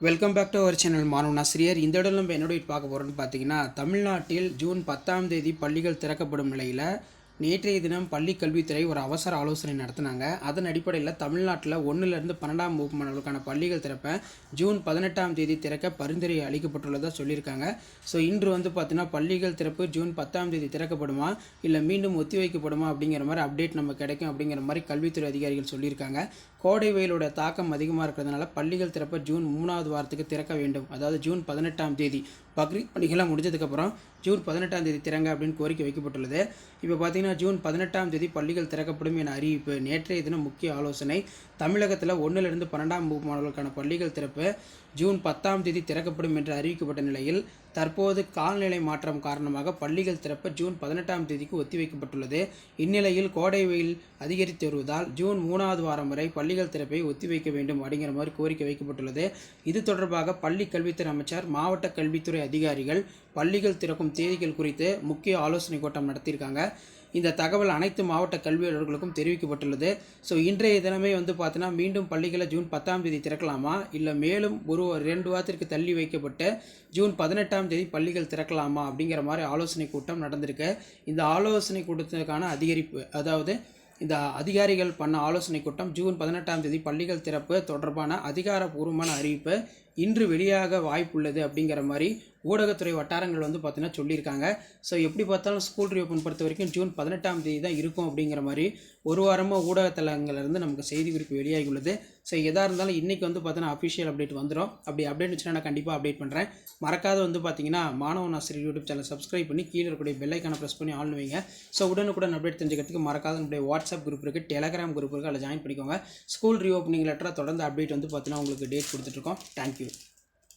Welcome back to our channel மாணவன் ஆசிரியர் இந்த இடம் நம்ம என்னோட பார்க்க போகிறோம்னு பார்த்தீங்கன்னா தமிழ்நாட்டில் ஜூன் பத்தாம் தேதி பள்ளிகள் திறக்கப்படும் நிலையில் நேற்றைய தினம் பள்ளி கல்வித்துறை ஒரு அவசர ஆலோசனை நடத்தினாங்க. அதன் அடிப்படையில் தமிழ்நாட்டில் ஒன்றுலேருந்து பன்னெண்டாம் வகுப்பு மாணவர்களுக்கான பள்ளிகள் திறப்ப ஜூன் பதினெட்டாம் தேதி திறக்க பரிந்துரை அளிக்கப்பட்டுள்ளதாக சொல்லியிருக்காங்க. ஸோ இன்று வந்து பார்த்தீங்கன்னா பள்ளிகள் திறப்பு ஜூன் பத்தாம் தேதி திறக்கப்படுமா? இல்லை மீண்டும் ஒத்திவைக்கப்படுமா அப்படிங்கிற மாதிரி அப்டேட் நம்ம கிடைக்கும் அப்படிங்கிற மாதிரி கல்வித்துறை அதிகாரிகள் சொல்லியிருக்காங்க. கோடை வெயிலோட தாக்கம் அதிகமாக இருக்கிறதுனால பள்ளிகள் திறப்ப ஜூன் மூணாவது வாரத்துக்கு திறக்க வேண்டும். அதாவது ஜூன் பதினெட்டாம் தேதி. பக்ரீத் பண்டிகைலாம் முடிஞ்சதுக்கப்புறம் ஜூன் பதினெட்டாம் தேதி திறங்க அப்படின்னு கோரிக்கை வைக்கப்பட்டுள்ளது. இப்போ பார்த்தீங்கன்னா ஜூன் பதினெட்டாம் தேதி பள்ளிகள் திறக்கப்படும் என அறிவிப்பு. நேற்றைய தினம் முக்கிய ஆலோசனை. தமிழகத்தில் ஒன்றிலிருந்து பன்னெண்டாம் வகுப்பு மாணவர்களுக்கான பள்ளிகள் திறப்பு ஜூன் பத்தாம் தேதி திறக்கப்படும் என்று அறிவிக்கப்பட்ட நிலையில் தற்போது காலநிலை மாற்றம் காரணமாக பள்ளிகள் திறப்பு ஜூன் பதினெட்டாம் தேதிக்கு ஒத்திவைக்கப்பட்டுள்ளது. இந்நிலையில் கோடை வெயில் அதிகரித்து வருவதால் ஜூன் மூணாவது வாரம் வரை பள்ளிகள் திறப்பை ஒத்திவைக்க வேண்டும் அப்படிங்கிற மாதிரி கோரிக்கை வைக்கப்பட்டுள்ளது. இது தொடர்பாக பள்ளி கல்வித்துறை அமைச்சர் மாவட்ட கல்வித்துறை அதிகாரிகள் பள்ளிகள் திறக்கும் தேதிகள் குறித்து முக்கிய ஆலோசனை கூட்டம் நடத்தியிருக்காங்க. இந்த தகவல் அனைத்து மாவட்ட கல்வியாளர்களுக்கும் தெரிவிக்கப்பட்டுள்ளது. ஸோ இன்றைய தினமே வந்து பார்த்தீங்கன்னா மீண்டும் பள்ளிகளை ஜூன் பத்தாம் தேதி திறக்கலாமா? இல்லை மேலும் ஒரு ரெண்டு வாரத்திற்கு தள்ளி வைக்கப்பட்டு ஜூன் பதினெட்டாம் தேதி பள்ளிகள் திறக்கலாமா? அப்படிங்கிற மாதிரி ஆலோசனை கூட்டம் நடந்திருக்கு. இந்த ஆலோசனை கூட்டத்திற்கான அதிகரிப்பு அதாவது இந்த அதிகாரிகள் பண்ண ஆலோசனை கூட்டம் ஜூன் பதினெட்டாம் தேதி பள்ளிகள் திறப்பு தொடர்பான அதிகாரப்பூர்வமான அறிவிப்பு இன்று வெளியாக வாய்ப்புள்ளது அப்படிங்கிற மாதிரி ஊடகத்துறை வட்டாரங்கள் வந்து பார்த்தீங்கன்னா சொல்லியிருக்காங்க. ஸோ எப்படி பார்த்தாலும் ஸ்கூல் ரீஓப்பன் பொறுத்த வரைக்கும் ஜூன் பதினெட்டாம் தேதி தான் இருக்கும் அப்படிங்கிற மாதிரி ஒரு வாரமாக ஊடகத்தலங்கள்லேருந்து நமக்கு செய்தி குறிப்பு வெளியாகி உள்ளது ஸோ எதாக இருந்தாலும் இன்றைக்கி வந்து பார்த்தீங்கன்னா அஃபிஷியல் அப்டேட் வந்துடும் அப்படி அப்டேட் வச்சுன்னா நான் கண்டிப்பாக அப்டேட் பண்ணுறேன் மறக்காத வந்து பார்த்தீங்கன்னா மாணவன் ஆசிரியர் யூடியூப் சேனல் சப்ஸ்கிரைப் பண்ணி கீழே இருக்கக்கூடிய பெல்லைக்கான ப்ரெஸ் பண்ணி ஆன் வைங்க. ஸோ உடனுக்குடன் அப்டேட் தெரிஞ்சுக்கிறதுக்கு மறக்காத நம்முடைய வாட்ஸ்அப் குரூப் இருக்குது டெலகிராம் குரூப் இருக்குது அதில் ஜாயின் பண்ணிக்கோங்க. ஸ்கூல் ரீஓப்பனிங் லெட்டராக தொடர்ந்து அப்டேட் வந்து பார்த்தீங்கன்னா உங்களுக்கு டேட் கொடுத்துட்ருக்கோம் தேங்க்யூ ஓகே